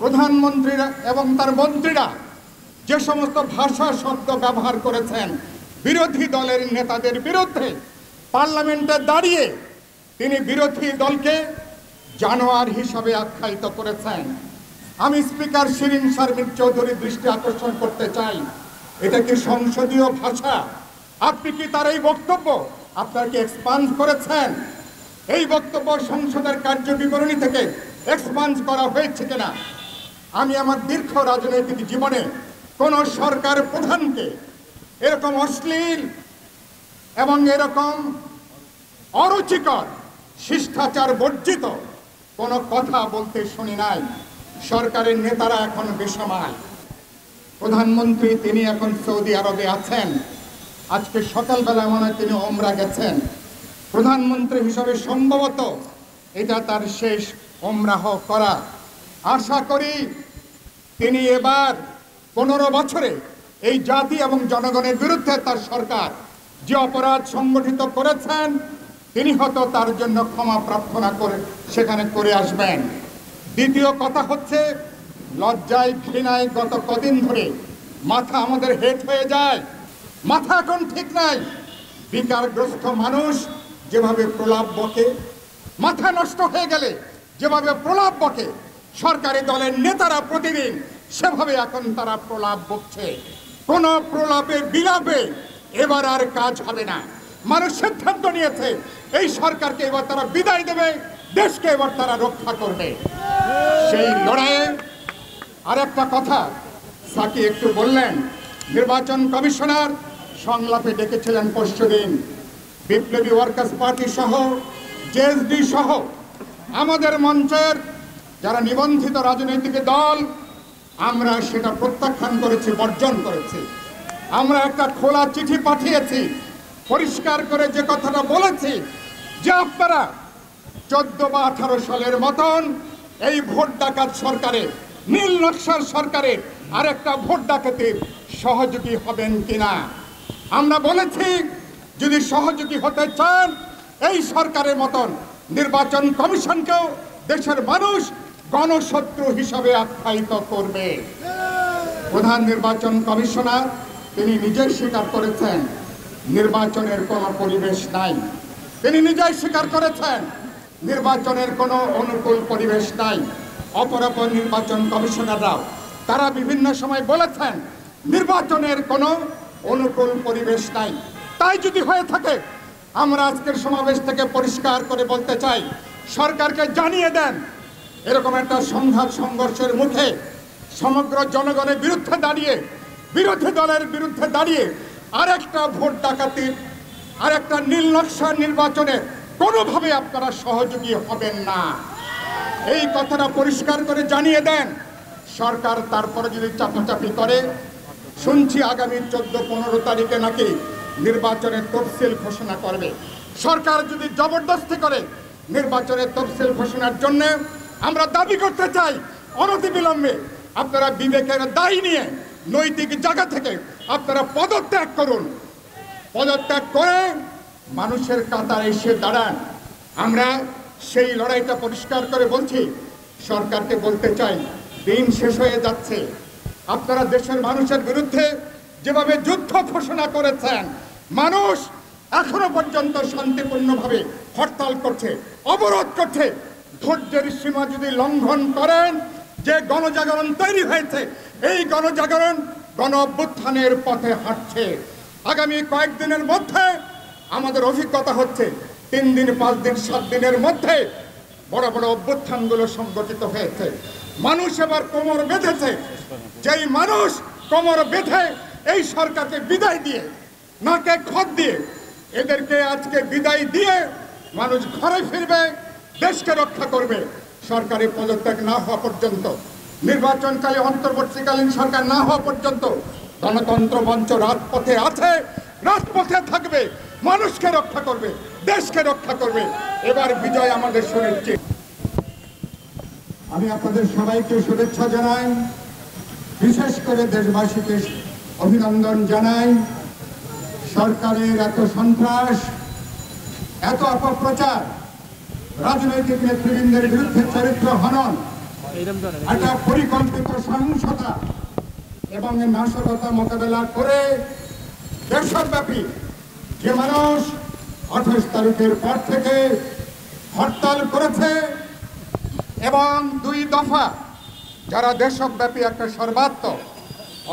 প্রধানমন্ত্রীরা এবং তার মন্ত্রীরা যে সমস্ত ভাষা শব্দ ব্যবহার করেছেন, বিরোধী দলের নেতাদের বিরুদ্ধে পার্লামেন্টে দাঁড়িয়ে তিনি বিরোধী দলকে জানোয়ার হিসাবে আখ্যায়িত করেছেন। আমি স্পিকার শিরিন শারমিন চৌধুরীর দৃষ্টি আকর্ষণ করতে চাই। এটা কি সংসদীয় ভাষা? আপনি কি তার এই বক্তব্য আপনার কি এক্সপান্স করেছেন? এই বক্তব্য সংসদের কার্য বিবরণী থেকে এক্সপান্স করা হয়েছে কিনা? আমি আমার দীর্ঘ রাজনৈতিক জীবনে কোন সরকার প্রধানকে এরকম অশ্লীল এবং এরকম অরুচিকর, শিষ্টাচার বর্জিত কোনো কথা বলতে শুনি নাই। সরকারের নেতারা এখন বেসামাল। প্রধানমন্ত্রী তিনি এখন সৌদি আরবে আছেন। আজকে সকালবেলা মনে হয় তিনি ওমরা গেছেন। প্রধানমন্ত্রী হিসাবে সম্ভবত এটা তার শেষ ওমরাহ করা। আশা করি তিনি এবার পনেরো বছরে এই জাতি এবং জনগণের বিরুদ্ধে তার সরকার যে অপরাধ সংগঠিত করেছেন, তিনি হয়তো তার জন্য ক্ষমা প্রার্থনা করে সেখানে করে আসবেন। দ্বিতীয় কথা হচ্ছে, লজ্জায় ঘৃণায় গত কদিন ধরে মাথা আমাদের হেট হয়ে যায়। মাথা এখন ঠিক নাই। বিকারগ্রস্ত মানুষ যেভাবে প্রলাপ বকে, মাথা নষ্ট হয়ে গেলে যেভাবে প্রলাপ বকে সরকারি দলের নেতারা প্রতিদিন সেভাবে এখন তারা প্রলাপ বকছে। কোন প্রলাপে বিলাপে এবার আর কাজ হবে না। মানুষ সিদ্ধান্ত নিয়েছে, এই সরকারকে এবার তারা বিদায় দেবে, দেশকে এবার তারা রক্ষা করবে। সেই লড়াইয়ে আর একটা কথা সাকি একটু বললেন, নির্বাচন কমিশনার সংলাপে ডেকেছিলেন পরশুদিন। বিপ্লবী ওয়ার্কার্স পার্টি সহ, জেএসডি সহ, আমাদের মঞ্চের যারা নিবন্ধিত রাজনৈতিক দল, আমরা সেটা প্রত্যাখ্যান করেছি, বর্জন করেছি। আমরা একটা খোলা চিঠি পাঠিয়েছি, পরিষ্কার করে যে কথাটা বলেছি, যে আপনারা চোদ্দ বা আঠারো সালের মতন এই ভোট ডাকাত সরকারে, নীল নকশার সরকারের আরেকটা ভোট ডাকাতির সহযোগী হবেন কিনা? আমরা বলেছি, যদি সহযোগী হতে চান, এই সরকারের মতন নির্বাচন কমিশনকেও দেশের মানুষ গণশত্রু হিসাবে আখ্যায়িত করবে। প্রধান নির্বাচন কমিশনার, তিনি নিজেই স্বীকার করেছেন, নির্বাচনের কোনো পরিবেশ নাই। তিনি নিজেই স্বীকার করেছেন, নির্বাচনের কোনো অনুকূল পরিবেশ নাই। অপরাপর নির্বাচন কমিশনাররাও, তারা বিভিন্ন সময় বলেছেন, নির্বাচনের কোনো অনুকূল পরিবেশ নাই। তাই যদি হয়ে থাকে, আমরা আজকের সমাবেশ থেকে পরিষ্কার করে বলতে চাই, সরকারকে জানিয়ে দেন এরকম একটা সংঘাত সংঘর্ষের মুখে সমগ্র জনগণের বিরুদ্ধে দাঁড়িয়ে, বিরোধী দলের বিরুদ্ধে দাঁড়িয়ে আরেকটা ভোট ডাকাতির আরেকটা নীল নকশার নির্বাচনে কোনোভাবে আপনারা সহযোগী হবেন না। এই কথাটা পরিষ্কার করে জানিয়ে দেন সরকার, তারপরে যদি চাপাচাপি করে, শুনছি আগামী চোদ্দ পনেরো তারিখে নাকি নির্বাচনের তফসিল ঘোষণা করবে। সরকার যদি জবরদস্তি করে নির্বাচনের তফসিল ঘোষণার জন্য আমরা দাবি করতে চাই অনতিবিলম্বে আপনারা বিবেকের দায়ী নিয়ে নৈতিক জায়গা থেকে আপনারা পদত্যাগ করুন। পদত্যাগ করে মানুষের কাতারে এসে দাঁড়ান। আমরা সেই লড়াইটা পরিষ্কার করে বলছি, সরকারকে বলতে চাই, দিন শেষ হয়ে যাচ্ছে। আপনারা দেশের মানুষের বিরুদ্ধে যেভাবে যুদ্ধ ঘোষণা করেছেন, মানুষ এখনও পর্যন্ত শান্তিপূর্ণভাবে হরতাল করছে, অবরোধ করছে ধৈর্যের সীমা যদি লঙ্ঘন করেন, যে গণজাগরণ তৈরি হয়েছে, এই গণজাগরণ গণ অভ্যুত্থানের পথে হাঁটছে। আগামী কয়েকদিনের মধ্যে আমাদের অভিজ্ঞতা হচ্ছে, তিন দিন, পাঁচ দিন, সাত দিনের মধ্যে বড় বড় অভ্যুত্থানগুলো সংগঠিত হয়েছে। মানুষ এবার কোমর বেঁধেছে। যেই মানুষ কোমর বেঁধে এই সরকারকে বিদায় দিয়ে, নাকে খত দিয়ে, এদেরকে আজকে বিদায় দিয়ে মানুষ ঘরে ফিরবে। দেশকে রক্ষা করবে। সরকারি পদত্যাগ না হওয়া পর্যন্ত, নির্বাচনকালে অন্তর্বর্তীকালীন সরকার না হওয়া পর্যন্ত গণতন্ত্র মঞ্চ রাজপথে আছে, রাজপথে থাকবে, মানুষকে রক্ষা করবে, দেশকে রক্ষা করবে। এবার বিজয় আমাদের সুনিশ্চিত। আমি আপনাদের সবাইকে শুভেচ্ছা জানাই, বিশেষ করে দেশবাসীকে অভিনন্দন জানাই। সরকারের এত সন্ত্রাস, এত অপপ্রচার রাজনৈতিক নেতৃবৃন্দের বিরুদ্ধে চরিত্র হনন, একটা পরিকল্পিত সহিংসতা এবং নাশকতা মোকাবেলা করে দেশব্যাপী যে মানুষ আঠাশ তারিখের পর থেকে হরতাল করেছে এবং দুই দফা যারা দেশব্যাপী একটা সর্বাত্মক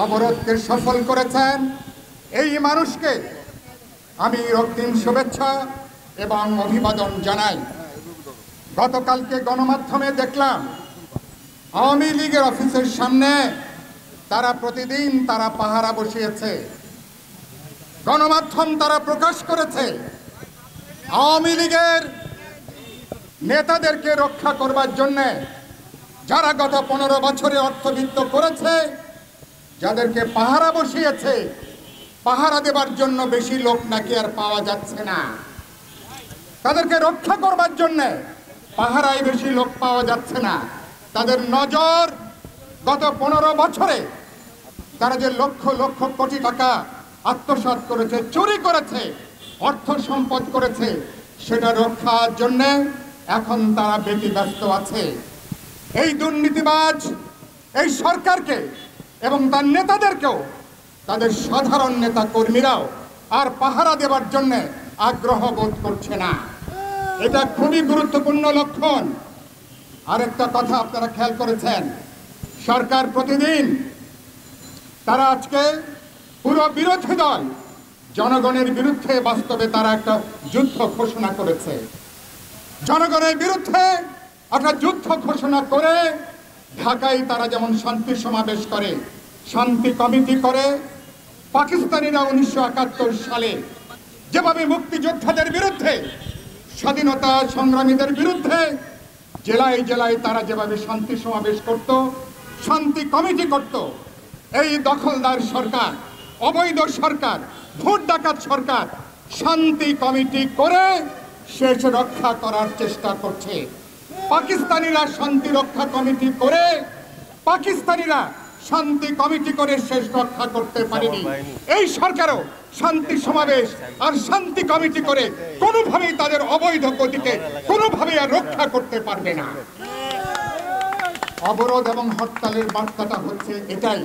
অবরোধকে সফল করেছেন, এই মানুষকে আমি রক্তিম শুভেচ্ছা এবং অভিবাদন জানাই। গতকালকে গণমাধ্যমে দেখলাম, আওয়ামী লীগের অফিসের সামনে তারা প্রতিদিন তারা পাহারা বসিয়েছে। গণমাধ্যম তারা প্রকাশ করেছে, আওয়ামী লীগের নেতাদেরকে রক্ষা করবার জন্য যারা গত পনেরো বছরে অর্থবিত্ত করেছে, যাদেরকে পাহারা বসিয়েছে, পাহারা দেবার জন্য বেশি লোক নাকি আর পাওয়া যাচ্ছে না। তাদেরকে রক্ষা করবার জন্য পাহারায় বেশি লোক পাওয়া যাচ্ছে না। তাদের নজর গত পনেরো বছরে তারা যে লক্ষ লক্ষ কোটি টাকা আত্মসাৎ করেছে, চুরি করেছে, অর্থ সম্পদ করেছে, সেটা রক্ষার জন্য এখন তারা বেটি ব্যস্ত আছে। এই দুর্নীতিবাজ এই সরকারকে এবং তার নেতাদেরকেও, তাদের সাধারণ নেতা কর্মীরাও আর পাহারা দেবার জন্য আগ্রহ বোধ করছে না। এটা খুবই গুরুত্বপূর্ণ লক্ষণ। আরেকটা কথা আপনারা খেয়াল করেছেন, সরকার প্রতিদিন, তারা আজকে পুরো বিরোধী দল, জনগণের বিরুদ্ধে বাস্তবে তারা একটা যুদ্ধ ঘোষণা করেছে। জনগণের বিরুদ্ধে একটা যুদ্ধ ঘোষণা করে ঢাকায় তারা যেমন শান্তি সমাবেশ করে, শান্তি কমিটি করে, পাকিস্তানিরা উনিশশো একাত্তর সালে যেভাবে মুক্তিযোদ্ধাদের বিরুদ্ধে স্বাধীনতা সংগ্রামীদের বিরুদ্ধে জেলায় জেলায় তারা যেভাবে শান্তি সমাবেশ করত, শান্তি কমিটি করত, এই দখলদার সরকার, অবৈধ সরকার, ভোট ডাকাত সরকার শান্তি কমিটি করে শেষ রক্ষা করার চেষ্টা করছে। পাকিস্তানিরা শান্তি রক্ষা কমিটি করে পাকিস্তানিরা শান্তি কমিটি করে শেষ রক্ষা করতে পারেনি। এই সরকারও শান্তি সমাবেশ আর শান্তি কমিটি করে কোনোভাবেই তাদের অবৈধ গতিকে কোনোভাবেই আর রক্ষা করতে পারবে না। অবরোধ এবং হরতালের বার্তাটা হচ্ছে এটাই।